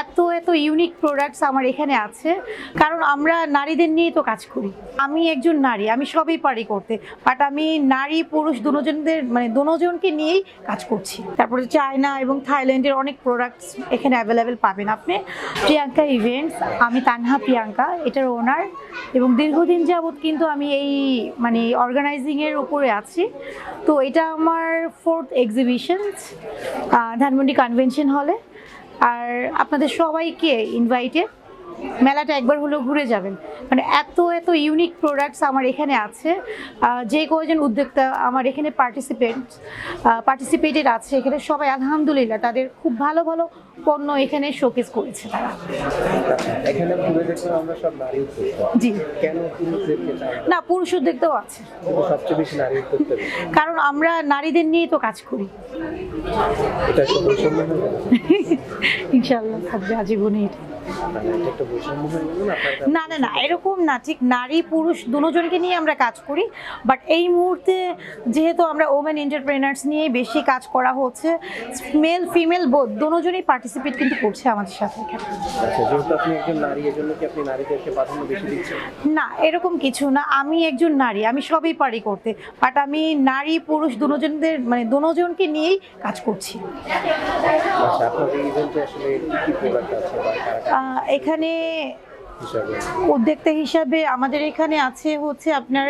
এত এত unique products আমার এখানে আছে। কারণ আমরা নারীদের নিয়েই তো কাজ করি। আমি একজন নারী, আমি সবই পারি করতে। বাট আমি নারী, পুরুষ দুজনদের মানে দুজনকে নিয়েই কাজ করছি। তারপরে চায়না এবং থাইল্যান্ডের অনেক প্রোডাক্টস এখানে অ্যাভেলেবেল পাবেন আপনি। প্রিয়াঙ্কা ইভেন্টস আমি তানহা প্রিয়াঙ্কা, এটার ওনার এবং দীর্ঘদিন যাবৎ কিন্তু আমি এই মানে অর্গানাইজিংয়ের উপরে আছি। তো এটা আমার ফোর্থ এক্সিবিশন ধানমন্ডি কনভেনশন হলে আর আপনাদের সবাইকে ইনভাইটে মেলাটা একবার হলেও ঘুরে যাবেন। মানে এত এত ইউনিক প্রোডাক্টস আমার এখানে আছে। যে কয়জন উদ্যোক্তা আমার এখানে পার্টিসিপেন্ট পার্টিসিপেটেড আছে এখানে, সবাই আলহামদুলিল্লাহ তাদের খুব ভালো ভালো পণ্য এখানে শোকেস করেছে তারা। এখানে দেখলাম আমরা সব নারী জি। কেন পুরুষদেরকে না পুরুষ উদ্যোক্তাও আছে। সবচেয়ে বেশি নারী উদ্যোক্তা কারণ আমরা নারীদের নিয়েই তো কাজ করি। এটা ইনশাল্লাহ থাকবে আজীবনে এটা। না? না না এরকম না ঠিক নারী পুরুষ দুজনকে নিয়ে আমরা কাজ করি। বাট এই মুহূর্তে যেহেতু আমরা ওমেন এন্টারপ্রেনার্স নিয়ে বেশি কাজ করা হচ্ছে মেল ফিমেল বোধ দুজনেই পার্টিসিপেট কিন্তু করছে আমাদের সাথে এখানে। আচ্ছা যেহেতু আপনি একজন নারী এজন্য কি আপনি নারীদেরকে প্রাধান্য বেশি দিচ্ছেন? না এরকম কিছু না। আমি একজন নারী আমি সবই পারি করতে। বাট আমি নারী পুরুষ দুজনদের মানে দুজনকে নিয়েই কাজ করছি। আচ্ছা আপনাদের ইভেন্টে আসলে কি কি প্রোডাক্ট আছে এখানে উদ্যোক্তা হিসাবে আমাদের এখানে আছে হচ্ছে আপনার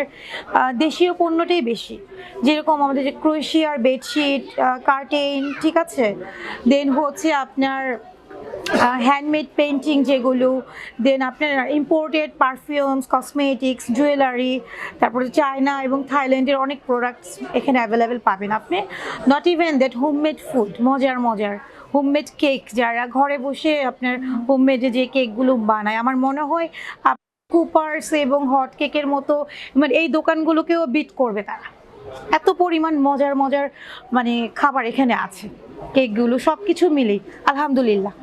দেশীয় পণ্যটাই বেশি। যেরকম আমাদের যে ক্রোয়েশিয়ার বেডশিট কার্টেন ঠিক আছে? দেন হচ্ছে আপনার হ্যান্ডমেড পেন্টিং যেগুলো। দেন আপনার ইম্পোর্টেড পারফিউমস কসমেটিক্স জুয়েলারি তারপরে চায়না এবং থাইল্যান্ডের অনেক প্রোডাক্টস এখানে অ্যাভেলেবেল পাবেন আপনি। Not even that homemade food মজার মজার। হোমমেড কেক যারা ঘরে বসে আপনার হোমমেড যে কেকগুলো বানায়, আমার মনে হয় কুপার্স এবং হট কেকের মতো মানে এই দোকানগুলোকেও বিট করবে তারা। এত পরিমাণ মজার মজার মানে খাবার এখানে আছে। কেকগুলো সব কিছু মিলেই, আলহামদুলিল্লাহ।